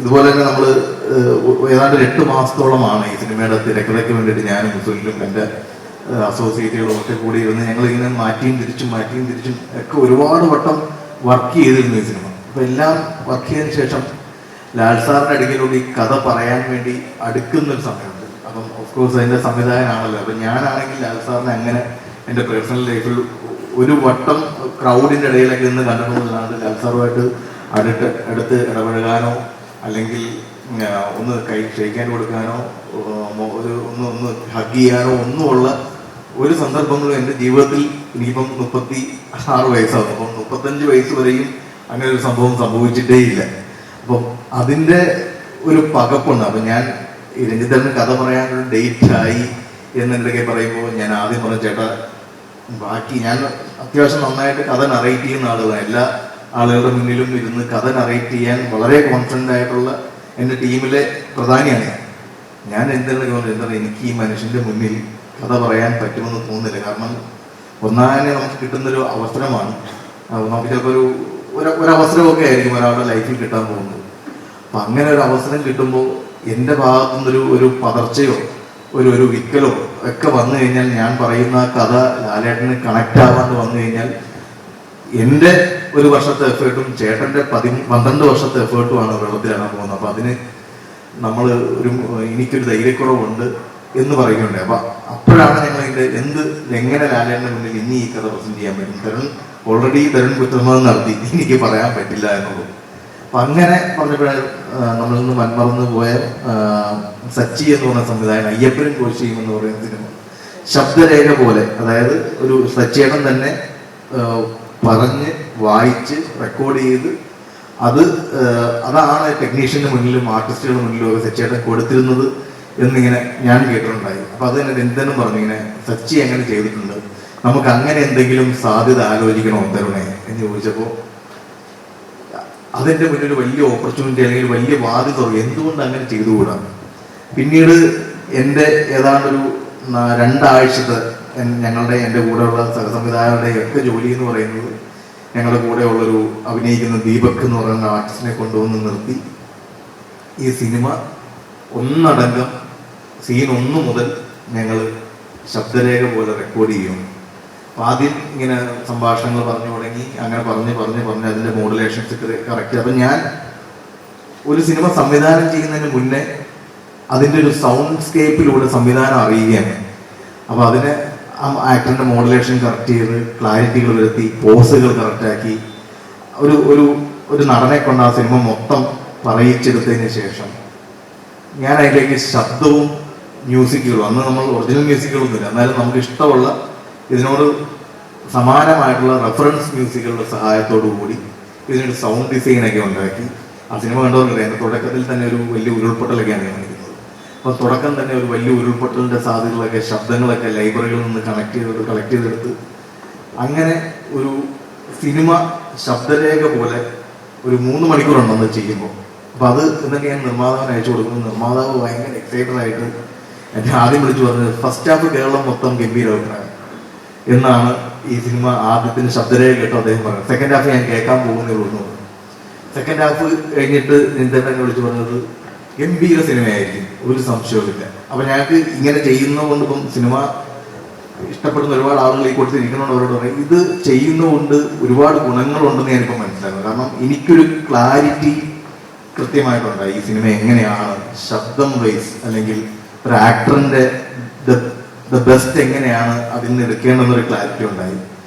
ഇതുപോലെ തന്നെ നമ്മൾ ഏതാണ്ട് എട്ട് മാസത്തോളമാണ് ഈ സിനിമയുടെ തിരക്കഥയ്ക്ക് വേണ്ടിയിട്ട് ഞാനും മുസ്ലിം എന്റെ അസോസിയേറ്റുകളും ഒക്കെ കൂടി ഇരുന്ന് ഞങ്ങൾ ഇങ്ങനെ മാറ്റിയും തിരിച്ചും മാറ്റിയും തിരിച്ചും ഒക്കെ ഒരുപാട് വട്ടം വർക്ക് ചെയ്തിരുന്നു ഈ സിനിമ. അപ്പൊ എല്ലാം വർക്ക് ചെയ്തതിനു ശേഷം ലാൽ സാറിന്റെ അടുക്കിലൂടെ ഈ കഥ പറയാൻ വേണ്ടി അടുക്കുന്ന ഒരു സമയമുണ്ട്. അപ്പം ഓഫ്കോഴ്സ് അതിന്റെ സംവിധായകനാണല്ലോ. അപ്പൊ ഞാനാണെങ്കിൽ ലാൽ സാറിനെ അങ്ങനെ എന്റെ പേഴ്സണൽ ലൈഫിൽ ഒരു വട്ടം ക്രൗഡിന്റെ ഇടയിലൊക്കെ നിന്ന് കണ്ടിട്ടുള്ളതാണ് ലാൽ സാറുമായിട്ട് അടുത്ത് അടുത്ത് ഇടപഴകാനോ അല്ലെങ്കിൽ ഒന്ന് കൈ ക്ഷയിക്കാൻ കൊടുക്കാനോ ഒരു ഒന്ന് ഒന്ന് ഹഗ് ചെയ്യാനോ ഒന്നുമുള്ള ഒരു സന്ദർഭങ്ങളും എന്റെ ജീവിതത്തിൽ ഇനിയിപ്പം മുപ്പത്തി ആറ് വയസ്സാകും അപ്പം മുപ്പത്തഞ്ച് വയസ്സ് വരെയും അങ്ങനെ ഒരു സംഭവം സംഭവിച്ചിട്ടേ ഇല്ല അപ്പം അതിന്റെ ഒരു പകപ്പുണ്ട്. അപ്പം ഞാൻ ഈ രഞ്ജിതന് കഥ പറയാനൊരു ഡേറ്റ് ആയി എന്നെനിടയ്ക്ക് പറയുമ്പോൾ ഞാൻ ആദ്യം പറഞ്ഞ ചേട്ടാ ബാക്കി ഞാൻ അത്യാവശ്യം നന്നായിട്ട് കഥ നറേറ്റ് ചെയ്യുന്ന ആളുകളാണ്. എല്ലാ ആളുകളുടെ മുന്നിലും ഇരുന്ന് കഥ നറേറ്റ് ചെയ്യാൻ വളരെ കോൺഫിഡന്റ് ആയിട്ടുള്ള എന്റെ ടീമിലെ പ്രധാനിയാണ് ഞാൻ. ഞാൻ എന്താണ് എനിക്ക് ഈ മനുഷ്യന്റെ മുന്നിൽ കഥ പറയാൻ പറ്റുമെന്ന് തോന്നുന്നില്ല. കാരണം ഒന്നാമനെ നമുക്ക് കിട്ടുന്നൊരു അവസരമാണ്. നമുക്ക് ചിലപ്പോൾ ഒരു ഒരു ഒരു അവസരമൊക്കെ ആയിരിക്കും ഒരാളുടെ ലൈഫിൽ കിട്ടാൻ പോകുന്നത്. അപ്പം അങ്ങനെ ഒരു അവസരം കിട്ടുമ്പോൾ എന്റെ ഭാഗത്തുനിന്നൊരു ഒരു പതർച്ചയോ ഒരു ഒരു വിക്കലോ ഒക്കെ വന്നു കഴിഞ്ഞാൽ ഞാൻ പറയുന്ന കഥ ലാലേട്ടന് കണക്റ്റ് ആവാണ്ട് വന്നു കഴിഞ്ഞാൽ എന്റെ ഒരു വർഷത്തെ എഫേർട്ടും ചേട്ടന്റെ പതി പന്ത്രണ്ട് വർഷത്തെ എഫേർട്ടുമാണ് വെള്ളത്തിലാണ് പോകുന്നത്. അപ്പൊ അതിന് നമ്മൾ ഒരു എനിക്കൊരു ധൈര്യക്കുറവുണ്ട് എന്ന് പറയുന്നുണ്ട്. അപ്പൊ അപ്പോഴാണ് ഞങ്ങൾ ഇതിന്റെ എന്ത് എങ്ങനെ ലാലേന്റെ മുന്നിൽ ഇനി ഈ കഥ പ്രസന്റ് ചെയ്യാൻ പറ്റും? തരുൺ ഓൾറെഡി തരുൺ കുറ്റമെന്ന് നടത്തി. എനിക്ക് പറയാൻ പറ്റില്ല എന്നുള്ളത് അപ്പൊ അങ്ങനെ പറഞ്ഞപ്പോഴാണ് നമ്മളിൽ നിന്ന് മന്മറന്ന് പോയ സച്ചി എന്ന് പറഞ്ഞ സംവിധായകൻ അയ്യപ്പനും കോശിയും എന്ന് പറയുന്ന സിനിമ. ശബ്ദരേഖ പോലെ അതായത് ഒരു സച്ചിയേടം തന്നെ പറഞ്ഞ് വായിച്ച് റെക്കോർഡ് ചെയ്ത് അത് അതാണ് ടെക്നീഷ്യന്റെ മുന്നിലും ആർട്ടിസ്റ്റുകളുടെ മുന്നിലും ഒക്കെ സച്ചേട്ടൻ കൊടുത്തിരുന്നത് എന്നിങ്ങനെ ഞാൻ കേട്ടിട്ടുണ്ടായി. അപ്പൊ അത് തന്നെ രഞ്ജനും പറഞ്ഞു ഇങ്ങനെ സച്ചി അങ്ങനെ ചെയ്തിട്ടുണ്ട്. നമുക്ക് അങ്ങനെ എന്തെങ്കിലും സാധ്യത ആലോചിക്കണോ തരുണേ എന്ന് ചോദിച്ചപ്പോ അതിന്റെ മുന്നിൽ വലിയ ഓപ്പർച്യൂണിറ്റി അല്ലെങ്കിൽ വലിയ തുറക്കും എന്തുകൊണ്ട് അങ്ങനെ ചെയ്തുകൂടാ? പിന്നീട് എന്റെ ഏതാണ്ട് ഒരു രണ്ടാഴ്ചത്തെ ഞങ്ങളുടെ എന്റെ കൂടെയുള്ള സഹസംവിധായകരുടെ ഒക്കെ ജോലി എന്ന് പറയുന്നത് ഞങ്ങളുടെ കൂടെ ഉള്ളൊരു അഭിനയിക്കുന്ന ദീപക് എന്ന് പറയുന്ന ആർട്ടിസ്റ്റിനെ കൊണ്ടുവന്ന് നിർത്തി. ഈ സിനിമ ഒന്നടങ്കം സീൻ ഒന്ന് മുതൽ ഞങ്ങൾ ശബ്ദരേഖ പോലെ റെക്കോർഡ് ചെയ്യും. ആദ്യം ഇങ്ങനെ സംഭാഷണങ്ങൾ പറഞ്ഞു തുടങ്ങി അങ്ങനെ പറഞ്ഞ് പറഞ്ഞ് പറഞ്ഞ് അതിന്റെ മോഡുലേഷൻസ് കറക്റ്റ് അപ്പം ഞാൻ ഒരു സിനിമ സംവിധാനം ചെയ്യുന്നതിന് മുന്നേ അതിന്റെ ഒരു സൗണ്ട് സ്കേപ്പിലൂടെ സംവിധാനം അറിയുകയാണ്. അപ്പോൾ അതിന് ആക്ടറിന്റെ മോഡുലേഷൻ കറക്റ്റ് ചെയ്ത് ക്ലാരിറ്റികൾ വരുത്തി പോസുകൾ കറക്റ്റാക്കി ഒരു ഒരു ഒരു നടനെ കൊണ്ട് ആ സിനിമ മൊത്തം പറയിച്ചെടുത്തതിന് ശേഷം ഞാൻ അതിലേക്ക് ശബ്ദവും മ്യൂസിക്കുകളും അന്ന് നമ്മൾ ഒറിജിനൽ മ്യൂസിക്കുകളൊന്നുമില്ല എന്നാലും നമുക്ക് ഇഷ്ടമുള്ള ഇതിനോട് സമാനമായിട്ടുള്ള റെഫറൻസ് മ്യൂസിക്കുകളുടെ സഹായത്തോടു കൂടി ഇതിനൊരു സൗണ്ട് ഡിസൈനൊക്കെ ഉണ്ടാക്കി. ആ സിനിമ കണ്ടവർക്കറിയാം. തുടക്കത്തിൽ തന്നെ ഒരു വലിയ ഉരുൾപൊട്ടലൊക്കെയാണ് കാണിക്കുന്നത് അപ്പൊ തുടക്കം തന്നെ ഒരു വലിയ ഉരുൾപൊട്ടലിന്റെ സാധ്യതകളൊക്കെ ശബ്ദങ്ങളൊക്കെ ലൈബ്രറികളിൽ നിന്ന് കണക്ട് ചെയ്തെടുത്ത് കളക്ട് ചെയ്തെടുത്ത് അങ്ങനെ ഒരു സിനിമ ശബ്ദരേഖ പോലെ ഒരു മൂന്ന് മണിക്കൂറുണ്ടെന്ന് ചെയ്യുമ്പോൾ. അപ്പൊ അത് ഇന്നൊക്കെ ഞാൻ നിർമ്മാതാവിന് അയച്ചു കൊടുക്കുന്നു. നിർമ്മാതാവ് ഭയങ്കര എക്സൈറ്റഡ് ആയിട്ട് എന്നെ ആദ്യം വിളിച്ചു പറഞ്ഞത് ഫസ്റ്റ് ഹാഫ് കേരളം മൊത്തം ഗംഭീര എന്നാണ് ഈ സിനിമ ആദ്യത്തിന് ശബ്ദരേഖ കേട്ടോ അദ്ദേഹം പറഞ്ഞത്. സെക്കൻഡ് ഹാഫ് ഞാൻ കേൾക്കാൻ പോകുന്നേ ഉള്ളൂ സെക്കൻഡ് ഹാഫ് കഴിഞ്ഞിട്ട് നിന്തേട്ടനെ വിളിച്ചു പറഞ്ഞത് ഗംഭീര സിനിമയായിരിക്കും. ഒരു സംശയവുമില്ല. അപ്പൊ ഞങ്ങൾക്ക് ഇങ്ങനെ ചെയ്യുന്നതുകൊണ്ട് ഇപ്പം സിനിമ ഇഷ്ടപ്പെടുന്ന ഒരുപാട് ആളുകൾ ഈ കൊടുത്തിരിക്കുന്നതുകൊണ്ട് അവരോട് പറയും ഇത് ചെയ്യുന്നതുകൊണ്ട് ഒരുപാട് ഗുണങ്ങളുണ്ടെന്ന് ഞാനിപ്പോൾ മനസ്സിലാക്കുന്നു. കാരണം എനിക്കൊരു ക്ലാരിറ്റി കൃത്യമായിട്ടുണ്ടായി. ഈ സിനിമ എങ്ങനെയാണ്? ശബ്ദം വൈസ് അല്ലെങ്കിൽ ഒരു ആക്ടറിന്റെ ദ ബെസ്റ്റ് എങ്ങനെയാണ് അതിൽ നിന്ന് എടുക്കേണ്ടെന്നൊരു ക്ലാരിറ്റി ഉണ്ടായി.